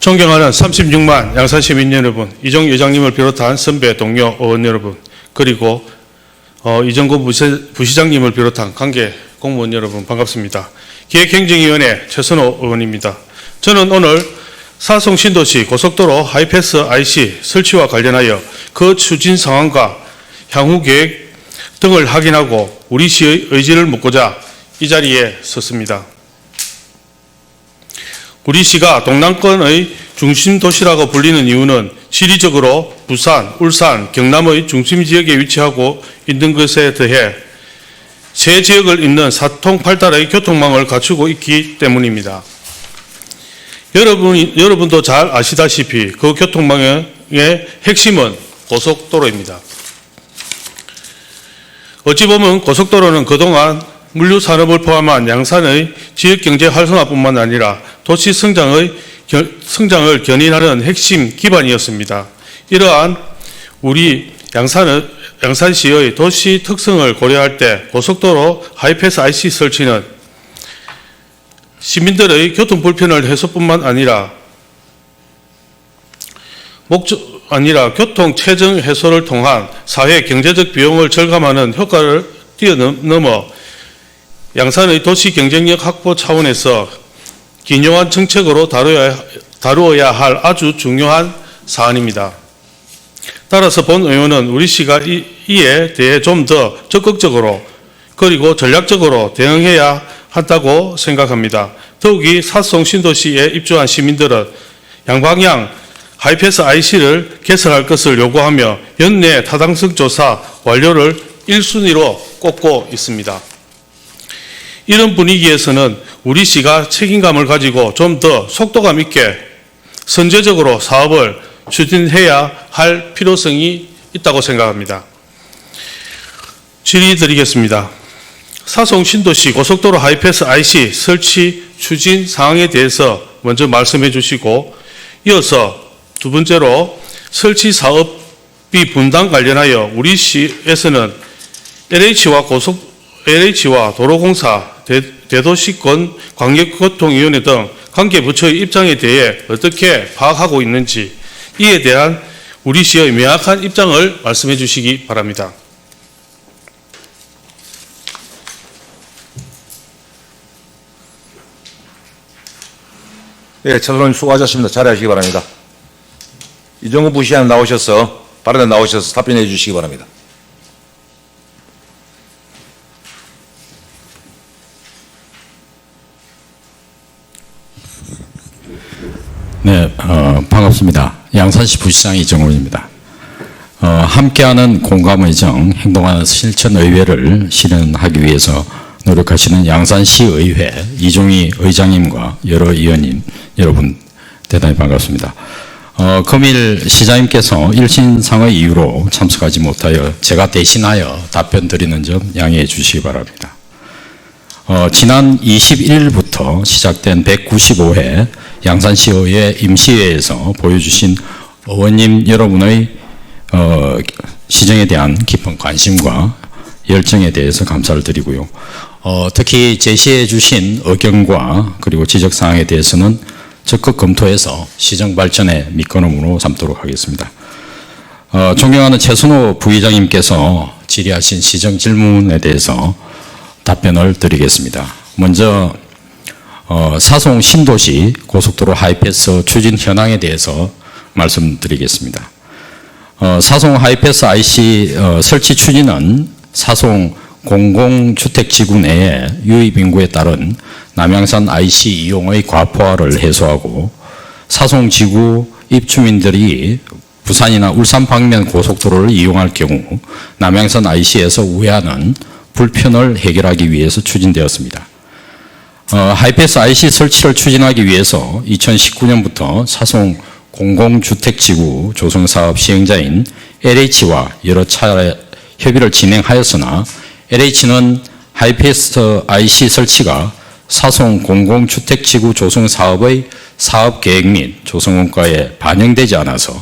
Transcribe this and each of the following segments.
존경하는 36만 양산 시민 여러분, 이종 회장님을 비롯한 선배 동료 의원 여러분, 그리고 어, 이정구 부시, 부시장님을 비롯한 관계 공무원 여러분 반갑습니다. 기획행정위원회 최선호 의원입니다. 저는 오늘 사송 신도시 고속도로 하이패스 IC 설치와 관련하여 그 추진 상황과 향후 계획 등을 확인하고 우리 시의 의지를 묻고자 이 자리에 섰습니다. 우리 시가 동남권의 중심 도시라고 불리는 이유는 지리적으로 부산, 울산, 경남의 중심 지역에 위치하고 있는 것에 더해 세 지역을 잇는 사통팔달의 교통망을 갖추고 있기 때문입니다. 여러분, 여러분도 잘 아시다시피 그 교통망의 핵심은 고속도로입니다. 어찌 보면 고속도로는 그동안 물류 산업을 포함한 양산의 지역 경제 활성화뿐만 아니라 도시 성장의 겨- 성장을 견인하는 핵심 기반이었습니다. 이러한 우리 양산의 양산시의 도시 특성을 고려할 때 고속도로 하이패스 IC 설치는 시민들의 교통 불편을 해소뿐만 아니라 목적 아니라 교통 체증 해소를 통한 사회 경제적 비용을 절감하는 효과를 뛰어넘어 양산의 도시 경쟁력 확보 차원에서 기묘한 정책으로 다루어야, 다루어야 할 아주 중요한 사안입니다. 따라서 본 의원은 우리 시가 이, 이에 대해 좀 더 적극적으로 그리고 전략적으로 대응해야 한다고 생각합니다. 더욱이 사송 신도시에 입주한 시민들은 양방향 하이패스 IC를 개설할 것을 요구하며 연내 타당성 조사 완료를 1순위로 꼽고 있습니다. 이런 분위기에서는 우리 시가 책임감을 가지고 좀 더 속도감 있게 선제적으로 사업을 추진해야 할 필요성이 있다고 생각합니다. 질의 드리겠습니다. 사송 신도시 고속도로 하이패스 IC 설치 추진 사항에 대해서 먼저 말씀해 주시고 이어서 두 번째로 설치 사업비 분담 관련하여 우리 시에서는 LH와 고속 LH와 도로공사, 대, 대도시권 광역교통위원회 등 관계 부처의 입장에 대해 어떻게 파악하고 있는지 이에 대한 우리 시의 명확한 입장을 말씀해 주시기 바랍니다. 예, 차선님 수고하셨습니다. 잘하시기 바랍니다. 이정우 부시장 나오셔서 발언에 나오셔서 답변해 주시기 바랍니다. 네, 어, 반갑습니다. 양산시 부시장 이정훈입니다. 어, 함께하는 공감의 정, 행동하는 실천의회를 실현하기 위해서 노력하시는 양산시의회 이종희 의장님과 여러 의원님 여러분 대단히 반갑습니다. 어, 금일 시장님께서 일신상의 이유로 참석하지 못하여 제가 대신하여 답변 드리는 점 양해해 주시기 바랍니다. 어, 지난 21일부터 시작된 195회 양산시의회 임시회에서 보여주신 의원님 여러분의 어, 시정에 대한 깊은 관심과 열정에 대해서 감사를 드리고요. 어, 특히 제시해 주신 의견과 그리고 지적 사항에 대해서는 적극 검토해서 시정 발전의 밑거름으로 삼도록 하겠습니다. 어, 존경하는 최순호 부의장님께서 질의하신 시정 질문에 대해서 답변을 드리겠습니다. 먼저 어, 사송 신도시 고속도로 하이패스 추진 현황에 대해서 말씀드리겠습니다. 어, 사송 하이패스 IC 어, 설치 추진은 사송 공공주택지구 내에 유입 인구에 따른 남양산 IC 이용의 과포화를 해소하고 사송 지구 입주민들이 부산이나 울산 방면 고속도로를 이용할 경우 남양산 IC에서 우회하는 불편을 해결하기 위해서 추진되었습니다. 어, 하이패스 IC 설치를 추진하기 위해서 2019년부터 사송 공공주택지구 조성사업 시행자인 LH와 여러 차례 협의를 진행하였으나 LH는 하이패스 IC 설치가 사송 공공주택지구 조성 사업의 사업 계획 및 조성 원가에 반영되지 않아서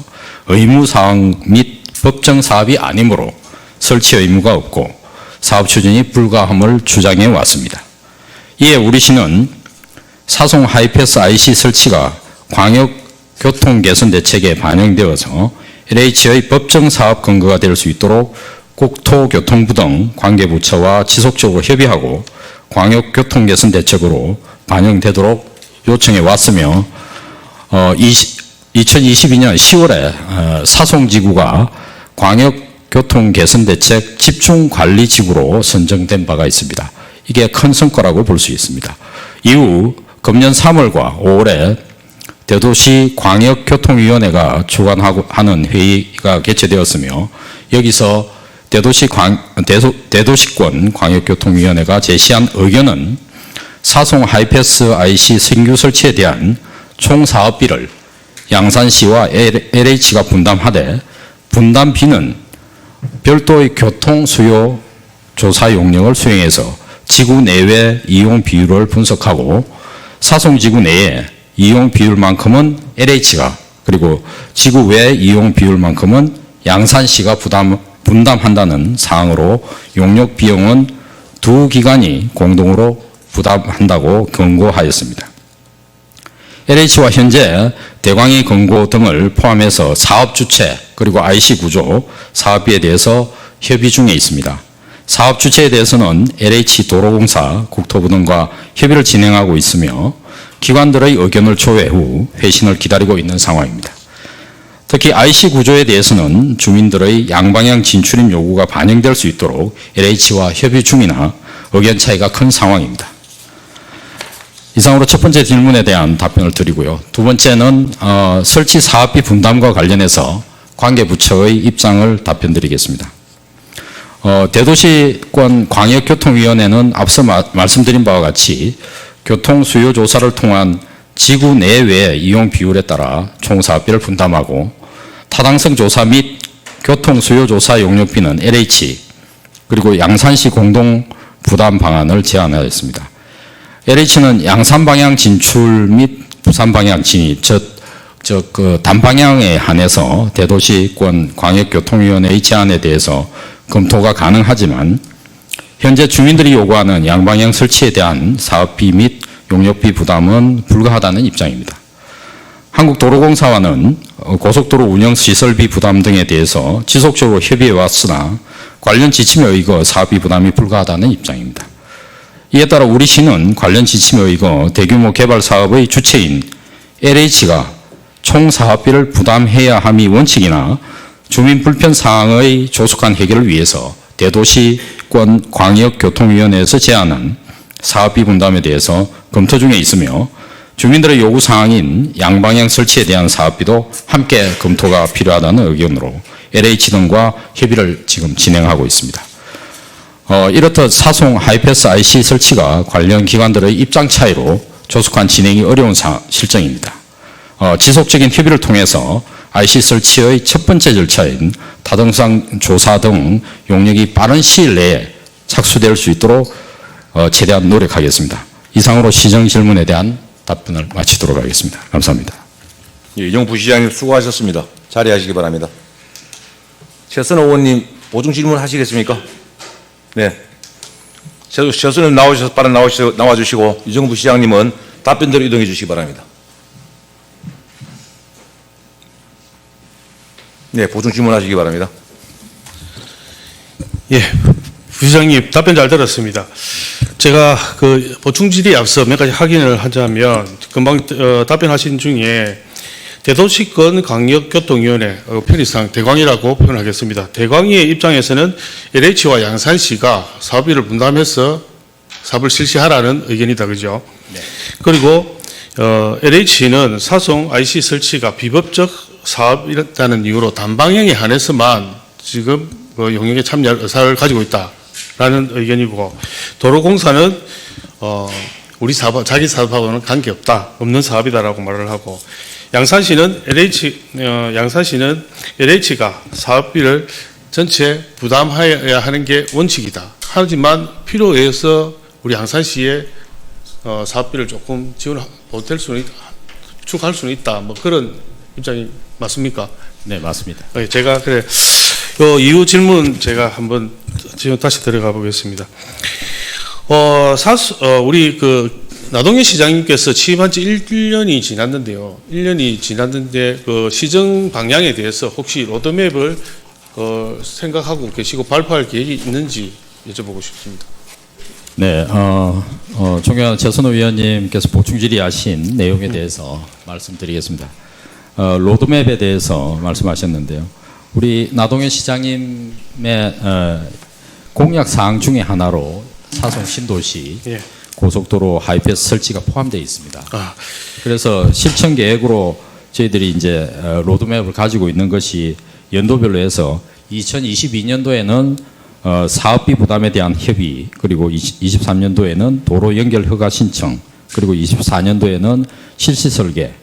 의무 사항 및 법정 사업이 아니므로 설치 의무가 없고 사업 추진이 불가함을 주장해 왔습니다. 이에 우리 시는 사송 하이패스 IC 설치가 광역 교통 개선 대책에 반영되어서 LH의 법정 사업 근거가 될 수 있도록 국토교통부 등 관계부처와 지속적으로 협의하고 광역교통 개선 대책으로 반영되도록 요청해 왔으며 어, 2022년 10월에 어, 사송지구가 광역교통 개선 대책 집중관리지구로 선정된 바가 있습니다. 이게 큰 성과라고 볼 수 있습니다. 이후 금년 3월과 5월에 대도시 광역교통위원회가 주관하고 하는 회의가 개최되었으며 여기서 대도시 광, 대도, 대도시권 광역교통위원회가 제시한 의견은 사송 하이패스 IC 신규 설치에 대한 총 사업비를 양산시와 LH가 분담하되 분담비는 별도의 교통 수요 조사 용역을 수행해서 지구 내외 이용 비율을 분석하고 사송 지구 내에 이용 비율만큼은 LH가 그리고 지구 외 이용 비율만큼은 양산시가 부담 분담한다는 사항으로 용역 비용은 두 기관이 공동으로 부담한다고 권고하였습니다. LH와 현재 대광이 권고 등을 포함해서 사업 주체 그리고 IC 구조 사업비에 대해서 협의 중에 있습니다. 사업 주체에 대해서는 LH 도로공사, 국토부 등과 협의를 진행하고 있으며 기관들의 의견을 조회 후 회신을 기다리고 있는 상황입니다. 특히 IC 구조에 대해서는 주민들의 양방향 진출입 요구가 반영될 수 있도록 LH와 협의 중이나 의견 차이가 큰 상황입니다. 이상으로 첫 번째 질문에 대한 답변을 드리고요. 두 번째는 어, 설치 사업비 분담과 관련해서 관계 부처의 입장을 답변드리겠습니다. 어, 대도시권 광역교통위원회는 앞서 마- 말씀드린 바와 같이 교통 수요 조사를 통한 지구 내외 이용 비율에 따라 총 사업비를 분담하고 타당성 조사 및 교통 수요 조사 용역비는 LH 그리고 양산시 공동 부담 방안을 제안하였습니다. LH는 양산 방향 진출 및 부산 방향 진입, 즉, 즉, 그 단방향에 한해서 대도시권 광역교통위원회의 제안에 대해서 검토가 가능하지만 현재 주민들이 요구하는 양방향 설치에 대한 사업비 및 용역비 부담은 불가하다는 입장입니다. 한국도로공사와는 어, 고속도로 운영 시설비 부담 등에 대해서 지속적으로 협의해 왔으나 관련 지침에 의거 사업비 부담이 불가하다는 입장입니다. 이에 따라 우리 시는 관련 지침에 의거 대규모 개발 사업의 주체인 LH가 총 사업비를 부담해야 함이 원칙이나 주민 불편 사항의 조속한 해결을 위해서 대도시권 광역교통위원회에서 제안한 사업비 분담에 대해서 검토 중에 있으며 주민들의 요구 사항인 양방향 설치에 대한 사업비도 함께 검토가 필요하다는 의견으로 LH 등과 협의를 지금 진행하고 있습니다. 어, 이렇듯 사송 하이패스 IC 설치가 관련 기관들의 입장 차이로 조속한 진행이 어려운 사, 실정입니다. 어, 지속적인 협의를 통해서 IC 설치의 첫 번째 절차인 타당성 조사 등 용역이 빠른 시일 내에 착수될 수 있도록 어, 최대한 노력하겠습니다. 이상으로 시정 질문에 대한 답변을 마치도록 하겠습니다. 감사합니다. 예, 이정 부시장님 수고하셨습니다. 자리하시기 바랍니다. 최선 의원님 보충 질문 하시겠습니까? 네. 최- 최선을 나오셔서 빠른 나오시, 나와주시고 이정 부시장님은 답변대로 이동해 주시기 바랍니다. 네, 보충 질문하시기 바랍니다. 예, 부시장님 답변 잘 들었습니다. 제가 그 보충 질의에 앞서 몇 가지 확인을 하자면 금방 어, 답변하신 중에 대도시권 광역교통위원회 어, 편의상 대광이라고 표현하겠습니다. 대광이의 입장에서는 LH와 양산시가 사업비를 분담해서 사업을 실시하라는 의견이다, 그죠? 그리고 어, LH는 사송 IC 설치가 비법적 사업이라는 이유로 단방향에 한해서만 지금 그 용역에 참여할 의사를 가지고 있다라는 의견이고 도로공사는 어, 우리 사업 자기 사업하고는 관계 없다 없는 사업이다라고 말을 하고 양산시는 LH 어, 양산시는 LH가 사업비를 전체 부담해야 하는 게 원칙이다. 하지만 필요에 의해서 우리 양산시에 어, 사업비를 조금 지원 못할 수는 있, 축할 수는 있다. 뭐 그런 입장이 맞습니까? 네, 맞습니다. 예, 제가 그래 요 이후 질문 제가 한번 지금 다시 들어가 보겠습니다. 어, 사수 어, 우리 그 나동현 시장님께서 취임한 지 1년이 지났는데요. 1년이 지났는데 그 시정 방향에 대해서 혹시 로드맵을 어, 생각하고 계시고 발표할 계획이 있는지 여쭤보고 싶습니다. 네, 어, 어, 존경하는 최선호 위원님께서 보충 질의하신 내용에 대해서 말씀드리겠습니다. 어, 로드맵에 대해서 말씀하셨는데요. 우리 나동현 시장님의 어, 공약 사항 중에 하나로 사송 신도시 예. 고속도로 하이패스 설치가 포함되어 있습니다. 아, 그래서 실천 계획으로 저희들이 이제 어, 로드맵을 가지고 있는 것이 연도별로 해서 2022년도에는 어, 사업비 부담에 대한 협의 그리고 23년도에는 도로 연결 허가 신청 그리고 24년도에는 실시 설계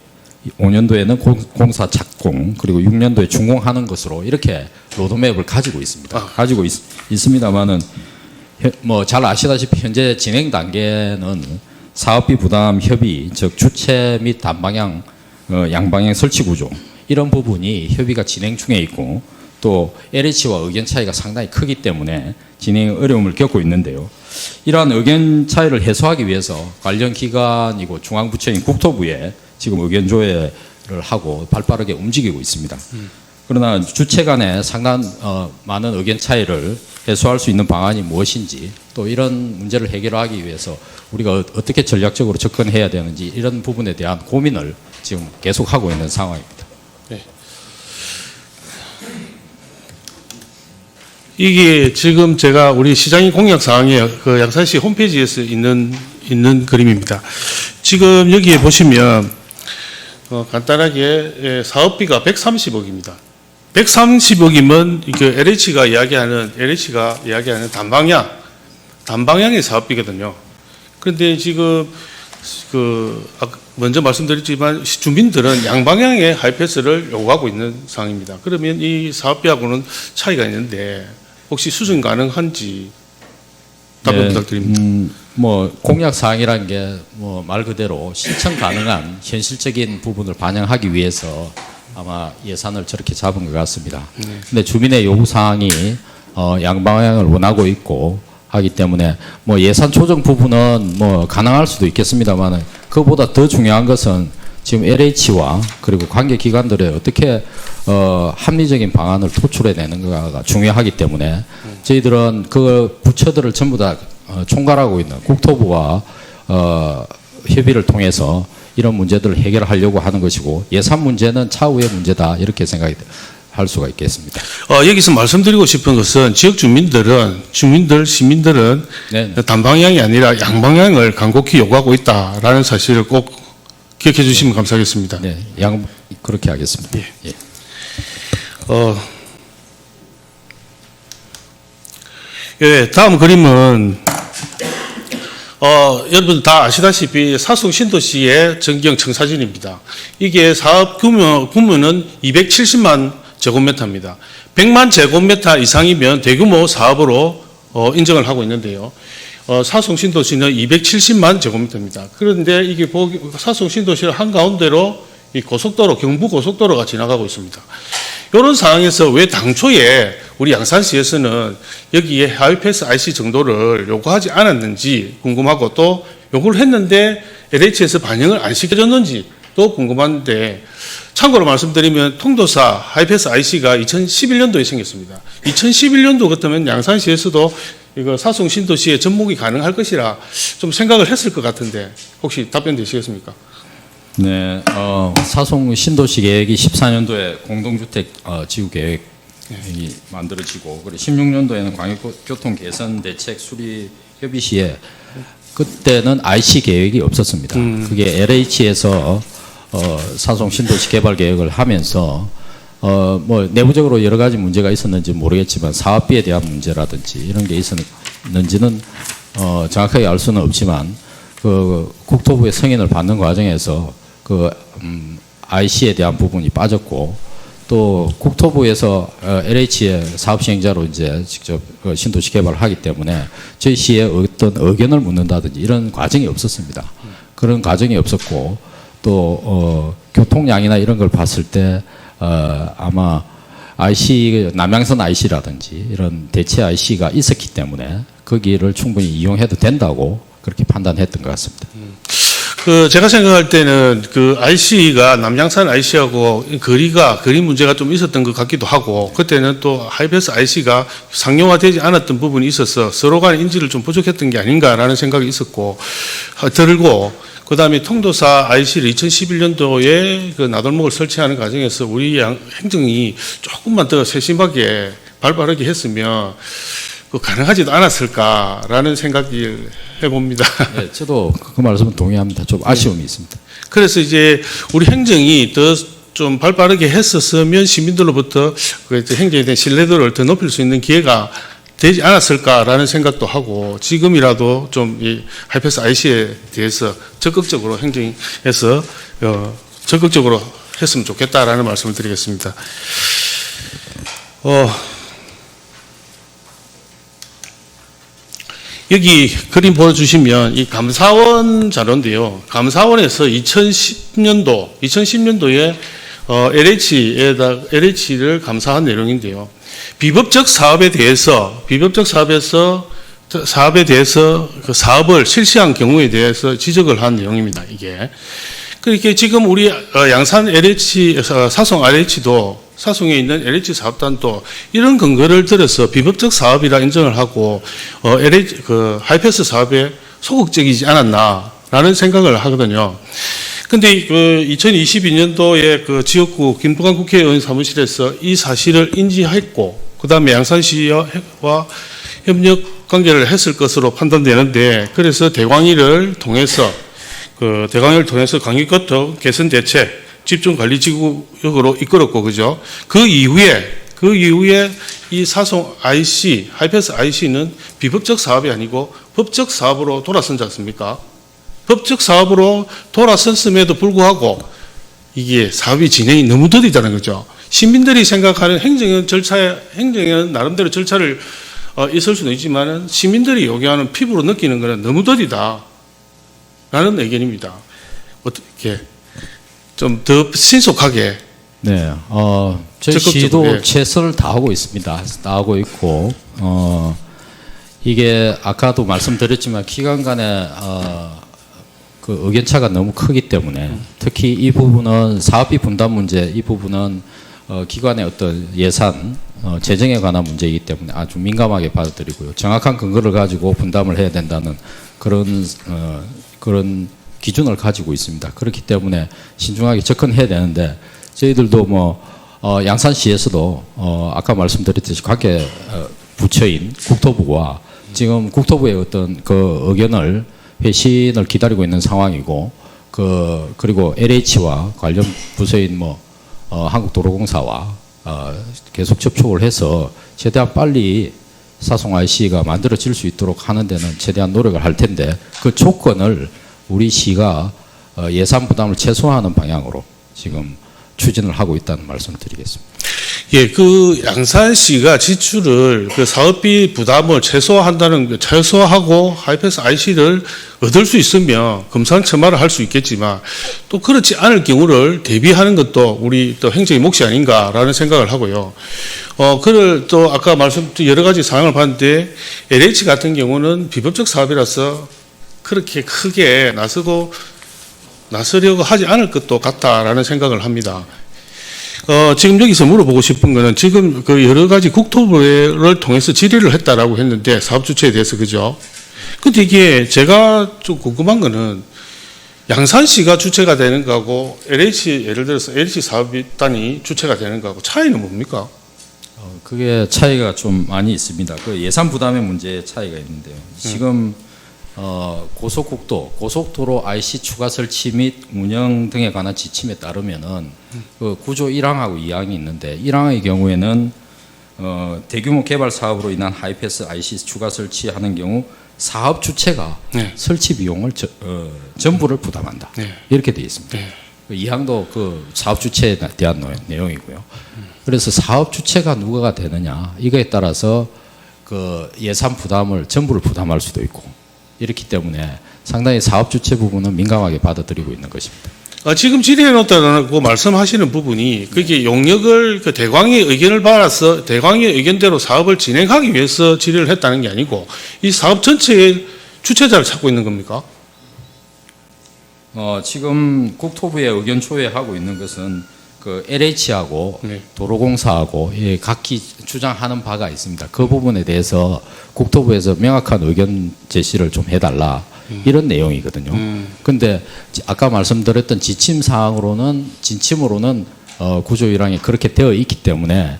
5년도에는 공, 사 착공 그리고 6년도에 준공하는 것으로 이렇게 로드맵을 가지고 있습니다. 아. 가지고 있, 있습니다만은 뭐 잘 아시다시피 현재 진행 단계는 사업비 부담 협의 즉 주체 및 단방향 어, 양방향 설치 구조 이런 부분이 협의가 진행 중에 있고 또 LH와 의견 차이가 상당히 크기 때문에 진행 어려움을 겪고 있는데요. 이러한 의견 차이를 해소하기 위해서 관련 기관이고 중앙부처인 국토부에 지금 의견 조회를 하고 발빠르게 움직이고 있습니다. 그러나 주체 간에 상당 어, 많은 의견 차이를 해소할 수 있는 방안이 무엇인지 또 이런 문제를 해결하기 위해서 우리가 어- 어떻게 전략적으로 접근해야 되는지 이런 부분에 대한 고민을 지금 계속하고 있는 상황입니다. 이게 지금 제가 우리 시장의 공약 사항에 그 양산시 홈페이지에서 있는 있는 그림입니다. 지금 여기에 보시면 어, 간단하게 예, 사업비가 130억입니다. 130억이면 그 LH가 이야기하는 LH가 이야기하는 단방향 단방향의 사업비거든요. 그런데 지금 그 아까 먼저 말씀드렸지만 시- 주민들은 양방향의 하이패스를 요구하고 있는 상황입니다. 그러면 이 사업비하고는 차이가 있는데 혹시 수정 가능한지 답변 네, 부탁드립니다. 음, 뭐 공약 사항이라는 게뭐 말 그대로 실천 가능한 현실적인 부분을 반영하기 위해서 아마 예산을 저렇게 잡은 것 같습니다. 근데 주민의 요구 사항이 어, 양방향을 원하고 있고 하기 때문에 뭐 예산 조정 부분은 뭐 가능할 수도 있겠습니다만 그보다 더 중요한 것은 지금 LH와 그리고 관계 기관들의 어떻게 어, 합리적인 방안을 도출해내는가가 중요하기 때문에 저희들은 그 부처들을 전부 다 어, 총괄하고 있는 국토부와 어, 협의를 통해서 이런 문제들을 해결하려고 하는 것이고 예산 문제는 차후의 문제다 이렇게 생각이 할 수가 있겠습니다. 어, 여기서 말씀드리고 싶은 것은 지역 주민들은 주민들 시민들은 네. 단방향이 아니라 양방향을 간곡히 요구하고 있다라는 사실을 꼭 기억해 주시면 감사하겠습니다. 네, 양 그렇게 하겠습니다. 예. 어, 예, 다음 그림은 어, 여러분 다 아시다시피 사송 신도시의 전경 청사진입니다. 이게 사업 규모, 규모는 270만 제곱미터입니다. 100만 제곱미터 이상이면 대규모 사업으로 어, 인정을 하고 있는데요. 어, 사송 신도시는 270만 제곱미터입니다. 그런데 이게 보기, 사송 신도시를 한가운데로 이 고속도로, 경부 고속도로가 지나가고 있습니다. 이런 상황에서 왜 당초에 우리 양산시에서는 여기에 하이패스 IC 정도를 요구하지 않았는지 궁금하고 또 요구를 했는데 LH에서 반영을 안 시켜줬는지 또 궁금한데 참고로 말씀드리면 통도사 하이패스 IC가 2011년도에 생겼습니다. 2011년도 같으면 양산시에서도 이거 사송 신도시에 접목이 가능할 것이라 좀 생각을 했을 것 같은데 혹시 답변 되시겠습니까? 네, 어, 사송 신도시 계획이 14년도에 공동주택 어, 지구 계획이 만들어지고 그리고 16년도에는 광역교통 개선 대책 수립 협의 시에 그때는 IC 계획이 없었습니다. 그게 LH에서 어, 사송 신도시 개발 계획을 하면서 어, 뭐 내부적으로 여러 가지 문제가 있었는지 모르겠지만 사업비에 대한 문제라든지 이런 게 있었는지는 어, 정확하게 알 수는 없지만 그 국토부의 승인을 받는 과정에서 그 음, IC에 대한 부분이 빠졌고 또 국토부에서 어, LH의 사업 시행자로 이제 직접 그 신도시 개발을 하기 때문에 저희 시에 어떤 의견을 묻는다든지 이런 과정이 없었습니다. 그런 과정이 없었고 또 어, 교통량이나 이런 걸 봤을 때 어, 아마 IC 남양선 IC라든지 이런 대체 IC가 있었기 때문에 거기를 충분히 이용해도 된다고 그렇게 판단했던 것 같습니다. 그 제가 생각할 때는 그 IC가 남양산 IC하고 거리가 거리 문제가 좀 있었던 것 같기도 하고 그때는 또 하이패스 IC가 상용화되지 않았던 부분이 있어서 서로 간의 인지를 좀 부족했던 게 아닌가라는 생각이 있었고 하- 들고 그 다음에 통도사 IC를 2011년도에 그 나돌목을 설치하는 과정에서 우리 양- 행정이 조금만 더 세심하게 발빠르게 했으면 그 가능하지도 않았을까라는 생각을 해봅니다. 네, 저도 그 말씀은 동의합니다. 좀 아쉬움이 있습니다. 그래서 이제 우리 행정이 더 좀 발빠르게 했었으면 시민들로부터 그 행정에 대한 신뢰도를 더 높일 수 있는 기회가 되지 않았을까라는 생각도 하고 지금이라도 좀 이 하이패스 IC에 대해서 적극적으로 행정에서 어, 적극적으로 했으면 좋겠다라는 말씀을 드리겠습니다. 어, 여기 그림 보여주시면 이 감사원 자료인데요. 감사원에서 2010년도, 2010년도에 어, LH에다, LH를 감사한 내용인데요. 비법적 사업에 대해서, 비법적 사업에서, 사업에 대해서 그 사업을 실시한 경우에 대해서 지적을 한 내용입니다. 이게. 그렇게 지금 우리 어, 양산 LH, 어, 사송 LH도 사송에 있는 LH 사업단도 이런 근거를 들어서 비법적 사업이라 인정을 하고 어, LH 그 하이패스 사업에 소극적이지 않았나라는 생각을 하거든요. 근데 그 2022년도에 그 지역구 김부관 국회의원 사무실에서 이 사실을 인지했고 그 다음에 양산시와 협력 관계를 했을 것으로 판단되는데 그래서 대광위를 통해서 그 대강을 통해서 강의거터 개선 대책 집중 관리 지구역으로 이끌었고 그죠? 그 이후에 그 이후에 이 사송 IC 하이패스 IC는 비법적 사업이 아니고 법적 사업으로 돌아선지 않습니까? 법적 사업으로 돌아섰음에도 불구하고 이게 사업이 진행이 너무 더디다는 거죠. 시민들이 생각하는 행정의 절차, 행정에는 나름대로 절차를 어, 있을 수는 있지만은 시민들이 요구하는 피부로 느끼는 것은 너무 더디다. 라는 의견입니다. 어떻게 좀 더 신속하게 네, 어, 저희 시도 예. 최선을 다하고 있습니다. 다하고 있고, 어, 이게 아까도 말씀드렸지만 기간 간에 어, 그 의견 차가 너무 크기 때문에 특히 이 부분은 사업비 분담 문제, 이 부분은 어, 기관의 어떤 예산, 어, 재정에 관한 문제이기 때문에 아주 민감하게 받아들이고요. 정확한 근거를 가지고 분담을 해야 된다는 그런 어, 그런 기준을 가지고 있습니다. 그렇기 때문에 신중하게 접근해야 되는데 저희들도 뭐 어, 양산시에서도 어, 아까 말씀드렸듯이 관계 어, 부처인 국토부와 지금 국토부의 어떤 그 의견을 회신을 기다리고 있는 상황이고 그 그리고 LH와 관련 부서인 뭐 어, 한국도로공사와 어, 계속 접촉을 해서 최대한 빨리 사송 IC가 만들어질 수 있도록 하는 데는 최대한 노력을 할 텐데 그 조건을 우리 시가 어, 예산 부담을 최소화하는 방향으로 지금 추진을 하고 있다는 말씀을 드리겠습니다. 예, 그 양산시가 지출을 그 사업비 부담을 최소화한다는 그 최소화하고 하이패스 IC를 얻을 수 있으면 금상첨화를 할 수 있겠지만 또 그렇지 않을 경우를 대비하는 것도 우리 또 행정의 몫이 아닌가라는 생각을 하고요. 어, 그를 또 아까 말씀 여러 가지 상황을 봤는데 LH 같은 경우는 비법적 사업이라서 그렇게 크게 나서고 나서려고 하지 않을 것도 같다라는 생각을 합니다. 어, 지금 여기서 물어보고 싶은 거는 지금 그 여러 가지 국토부를 통해서 질의를 했다라고 했는데 사업 주체에 대해서 그죠? 근데 이게 제가 좀 궁금한 거는 양산시가 주체가 되는 거하고 LH 예를 들어서 LH 사업단이 주체가 되는 거하고 차이는 뭡니까? 어, 그게 차이가 좀 많이 있습니다. 그 예산 부담의 문제에 차이가 있는데요. 지금 어, 고속국도, 고속도로 IC 추가 설치 및 운영 등에 관한 지침에 따르면은 그 구조 1항하고 2항이 있는데 1항의 경우에는 어, 대규모 개발 사업으로 인한 하이패스 IC 추가 설치하는 경우 사업 주체가 네. 설치 비용을 저- 어, 전부를 부담한다. 네. 이렇게 되어 있습니다. 네. 그 이항도 그 사업 주체에 대한 노- 내용이고요. 그래서 사업 주체가 누가가 되느냐 이거에 따라서 그 예산 부담을 전부를 부담할 수도 있고 이렇기 때문에 상당히 사업 주체 부분은 민감하게 받아들이고 있는 것입니다. 아, 지금 질의해 놓다고 말씀하시는 부분이 그게 용역을 그 대광의 의견을 받아서 대광의 의견대로 사업을 진행하기 위해서 질의를 했다는 게 아니고 이 사업 전체의 주체자를 찾고 있는 겁니까? 어, 지금 국토부에 의견 조회하고 있는 것은 그 LH하고 네. 도로공사하고 예, 각기 주장하는 바가 있습니다. 그 부분에 대해서 국토부에서 명확한 의견 제시를 좀 해달라 이런 내용이거든요. 근데 지- 아까 말씀드렸던 지침 사항으로는 진침으로는 어, 구조 일항이 그렇게 되어 있기 때문에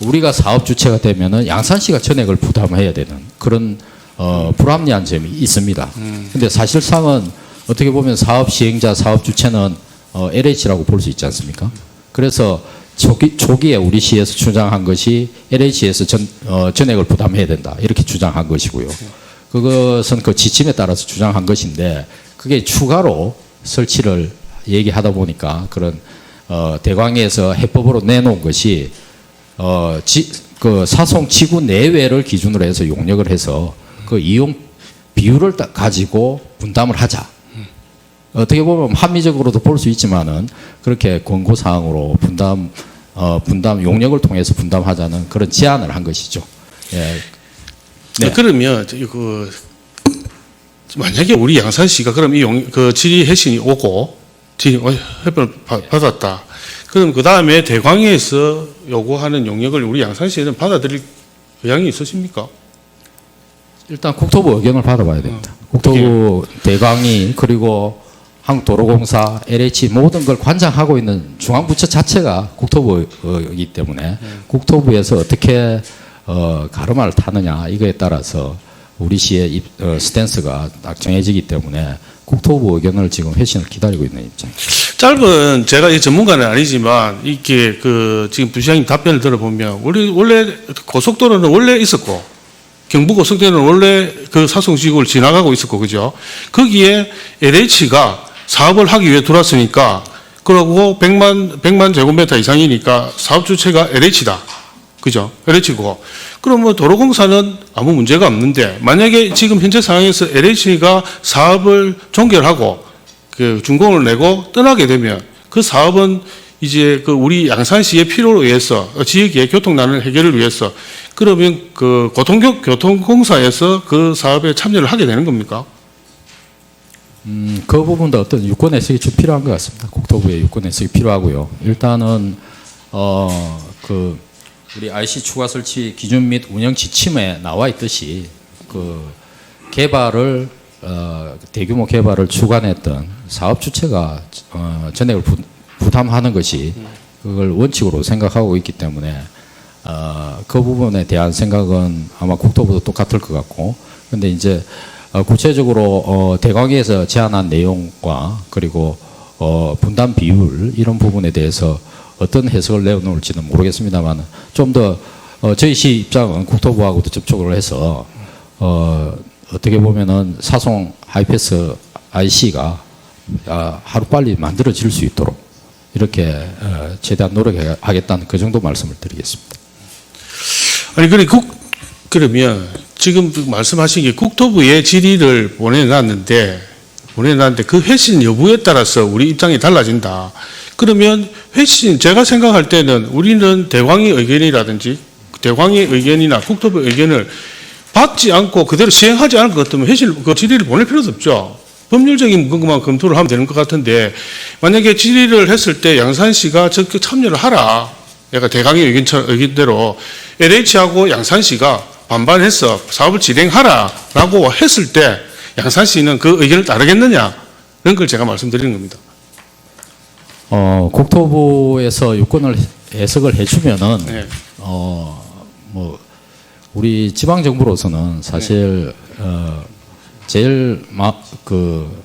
우리가 사업 주체가 되면은 양산시가 전액을 부담해야 되는 그런 어, 불합리한 점이 있습니다. 근데 사실상은 어떻게 보면 사업 시행자, 사업 주체는 어, LH라고 볼 수 있지 않습니까? 그래서 초기, 초기에 우리 시에서 주장한 것이 LH에서 전, 어, 전액을 부담해야 된다. 이렇게 주장한 것이고요. 그것은 그 지침에 따라서 주장한 것인데 그게 추가로 설치를 얘기하다 보니까 그런 어, 대광에서 해법으로 내놓은 것이 어, 지, 그 사송 지구 내외를 기준으로 해서 용역을 해서 그 이용 비율을 딱 가지고 분담을 하자. 어떻게 보면 합리적으로도 볼 수 있지만은 그렇게 권고 사항으로 분담 어, 분담 용역을 통해서 분담하자는 그런 제안을 한 것이죠. 예. 네. 그러면 저기 그 만약에 우리 양산시가 그럼 이그 질의 해신이 오고 질의 어, 해변을 바- 받았다. 그럼 그 다음에 대광에서 요구하는 용역을 우리 양산시에는 받아들일 의향이 있으십니까? 일단 국토부 의견을 받아봐야 됩니다. 국토부 대강이 그리고 한국도로공사, LH 모든 걸 관장하고 있는 중앙부처 자체가 국토부이기 때문에 국토부에서 어떻게 어, 가르마를 타느냐 이거에 따라서 우리 시의 입, 어, 스탠스가 딱 정해지기 때문에 국토부 의견을 지금 회신을 기다리고 있는 입장입니다. 짧은 제가 이 전문가는 아니지만 이게 그 지금 부시장님 답변을 들어보면 우리 원래 고속도로는 원래 있었고 경부 고속도로는 원래 그 사송지구를 지나가고 있었고 그죠? 거기에 LH가 사업을 하기 위해 들어왔으니까 그러고 100만 100만 제곱미터 이상이니까 사업 주체가 LH다. 그죠? LH고. 그러면 도로공사는 아무 문제가 없는데 만약에 지금 현재 상황에서 LH가 사업을 종결하고 그 준공을 내고 떠나게 되면 그 사업은 이제 그 우리 양산시의 필요로 의해서 어, 지역의 교통난을 해결을 위해서 그러면 그 고통교, 교통공사에서 그 사업에 참여를 하게 되는 겁니까? 음, 그 부분도 어떤 유권 해석이 좀 필요한 것 같습니다. 국토부의 유권 해석이 필요하고요. 일단은 어, 그 우리 IC 추가 설치 기준 및 운영 지침에 나와 있듯이 그 개발을 어, 대규모 개발을 주관했던 사업 주체가 어, 전액을 부, 부담하는 것이 그걸 원칙으로 생각하고 있기 때문에 어, 그 부분에 대한 생각은 아마 국토부도 똑같을 것 같고 근데 이제 어, 구체적으로 어, 대광에서 제안한 내용과 그리고 어, 분담 비율 이런 부분에 대해서 어떤 해석을 내놓을지는 모르겠습니다만 좀더 어, 저희 시 입장은 국토부하고도 접촉을 해서 어, 어떻게 보면은 사송 하이패스 IC가 아, 하루 빨리 만들어질 수 있도록 이렇게 어, 최대한 노력하겠다는 그 정도 말씀을 드리겠습니다. 아니 그래 국 그러면 지금 말씀하신 게 국토부에 질의를 보내놨는데 보내놨는데 그 회신 여부에 따라서 우리 입장이 달라진다. 그러면 회신 제가 생각할 때는 우리는 대광의 의견이라든지 대광의 의견이나 국토부 의견을 받지 않고 그대로 시행하지 않을 것 같으면 회신 그 질의를 보낼 필요도 없죠. 법률적인 것만 검토를 하면 되는 것 같은데 만약에 질의를 했을 때 양산시가 적극 참여를 하라. 약간 대강의 의견처럼 의견대로 LH하고 양산시가 반반해서 사업을 진행하라라고 했을 때 양산시는 그 의견을 따르겠느냐 이런 걸 제가 말씀드리는 겁니다. 어, 국토부에서 유권을 해석을 해주면은 네. 어, 뭐 우리 지방 정부로서는 사실 어, 제일 막그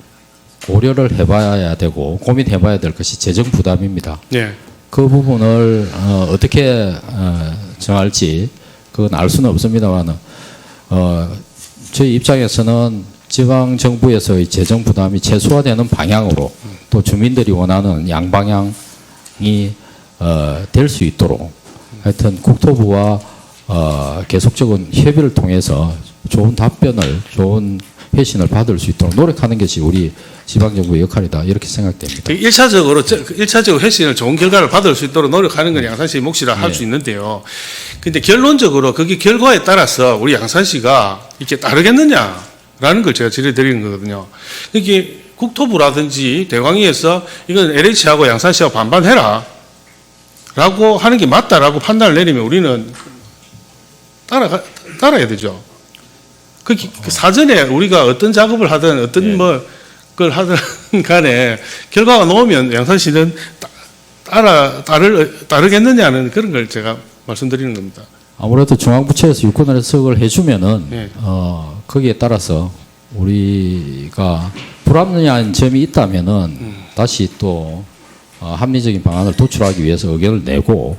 고려를 해봐야 되고 고민해봐야 될 것이 재정 부담입니다. 네. 그 부분을 어, 어떻게 어, 정할지 그건 알 수는 없습니다만 어, 저희 입장에서는 지방 정부에서의 재정 부담이 최소화되는 방향으로 또 주민들이 원하는 양방향이 어, 될 수 있도록 하여튼 국토부와 어, 계속적인 협의를 통해서 좋은 답변을 좋은 회신을 받을 수 있도록 노력하는 것이 우리 지방 정부의 역할이다 이렇게 생각됩니다. 1차적으로, 1차적으로 회신을 좋은 결과를 받을 수 있도록 노력하는 건 양산시 몫이라 할 수 있는데요. 근데 결론적으로 그게 결과에 따라서 우리 양산시가 이렇게 따르겠느냐라는 걸 제가 질의드리는 거거든요. 이게 국토부라든지 대광위에서 이건 LH하고 양산시하고 반반해라. 라고 하는 게 맞다라고 판단을 내리면 우리는 따라가, 따라야 되죠. 그, 기- 그 사전에 우리가 어떤 작업을 하든 어떤 뭐, 걸 하든 간에 결과가 나오면 양산시는 따- 따라, 따를, 따르겠느냐는 그런 걸 제가 말씀드리는 겁니다. 아무래도 중앙부처에서 유권 해석을 해주면은 네. 어, 거기에 따라서 우리가 불합리한 점이 있다면은 다시 또 어, 합리적인 방안을 도출하기 위해서 의견을 내고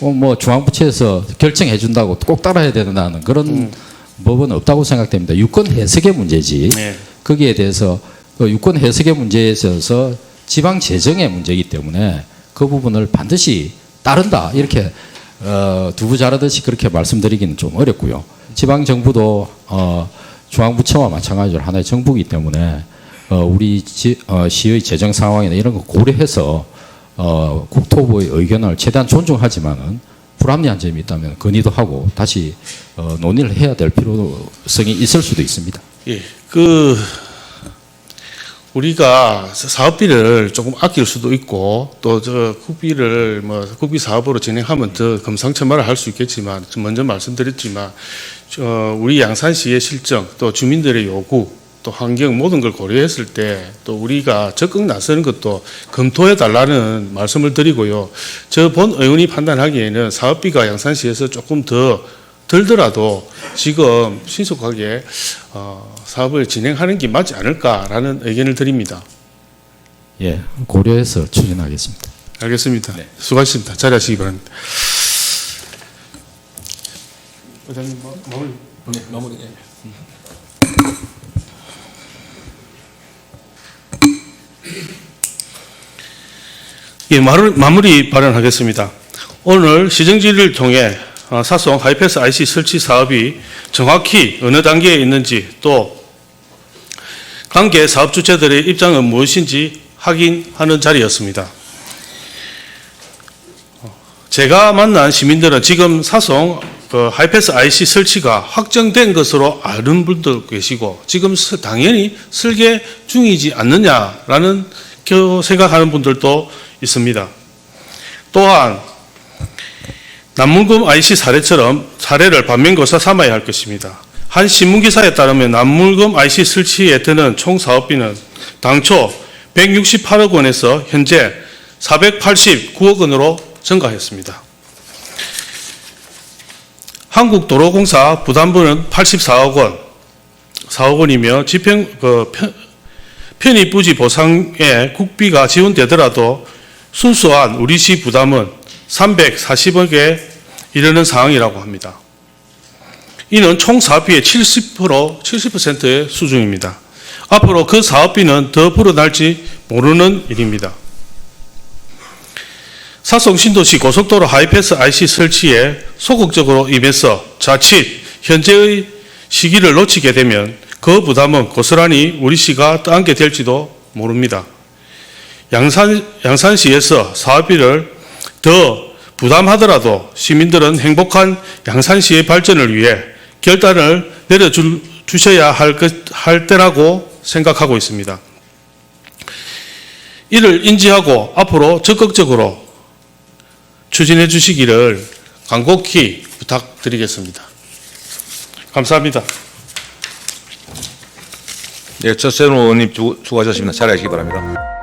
꼭뭐 중앙부처에서 결정해 준다고 꼭 따라야 된다는 그런 법은 없다고 생각됩니다. 유권 해석의 문제지. 네. 거기에 대해서 그 유권 해석의 문제에 있어서 지방 재정의 문제이기 때문에 그 부분을 반드시 따른다 이렇게 어, 두부 자르듯이 그렇게 말씀드리기는 좀 어렵고요. 지방 정부도 어, 중앙부처와 마찬가지로 하나의 정부이기 때문에 어, 우리 지, 어, 시의 재정 상황이나 이런 거 고려해서 어, 국토부의 의견을 최대한 존중하지만은 불합리한 점이 있다면 건의도 하고 다시 어, 논의를 해야 될 필요성이 있을 수도 있습니다. 예, 그 우리가 사업비를 조금 아낄 수도 있고 또 저 국비를 뭐 국비 사업으로 진행하면 더 금상첨화를 할 수 있겠지만 좀 먼저 말씀드렸지만 어, 우리 양산시의 실정 또 주민들의 요구 또 환경 모든 걸 고려했을 때 또 우리가 적극 나서는 것도 검토해 달라는 말씀을 드리고요. 저 본 의원이 판단하기에는 사업비가 양산시에서 조금 더 들더라도 지금 신속하게 어, 사업을 진행하는 게 맞지 않을까라는 의견을 드립니다. 예, 고려해서 추진하겠습니다. 알겠습니다. 수고하셨습니다. 자리하시기 바랍니다. 의장님 뭐, 마무리. 예, 마무리, 마무리 발언하겠습니다. 오늘 시정지를 통해 어, 사송 하이패스 IC 설치 사업이 정확히 어느 단계에 있는지 또 관계 사업 주체들의 입장은 무엇인지 확인하는 자리였습니다. 제가 만난 시민들은 지금 사송 그 하이패스 IC 설치가 확정된 것으로 아는 분도 계시고 지금 스- 당연히 설계 중이지 않느냐라는 겨- 생각하는 분들도 있습니다. 또한 남물금 IC 사례처럼 사례를 반면교사 삼아야 할 것입니다. 한 신문기사에 따르면 남물금 IC 설치에 드는 총 사업비는 당초 168억 원에서 현재 489억 원으로 증가했습니다. 한국도로공사 부담부는 84억 원, 4억 원이며 집행 그 편, 편의 부지 보상에 국비가 지원되더라도 순수한 우리 시 부담은 340억에 이르는 상황이라고 합니다. 이는 총 사업비의 70% 70%의 수준입니다. 앞으로 그 사업비는 더 불어날지 모르는 일입니다. 사송 신도시 고속도로 하이패스 IC 설치에 소극적으로 임해서 자칫 현재의 시기를 놓치게 되면 그 부담은 고스란히 우리 시가 떠안게 될지도 모릅니다. 양산, 양산시에서 사업비를 더 부담하더라도 시민들은 행복한 양산시의 발전을 위해 결단을 내려주셔야 할, 것, 할 때라고 생각하고 있습니다. 이를 인지하고 앞으로 적극적으로 추진해 주시기를 간곡히 부탁드리겠습니다. 감사합니다. 예, 최세훈 의원님 수- 수고하셨습니다. 자리하시기 바랍니다.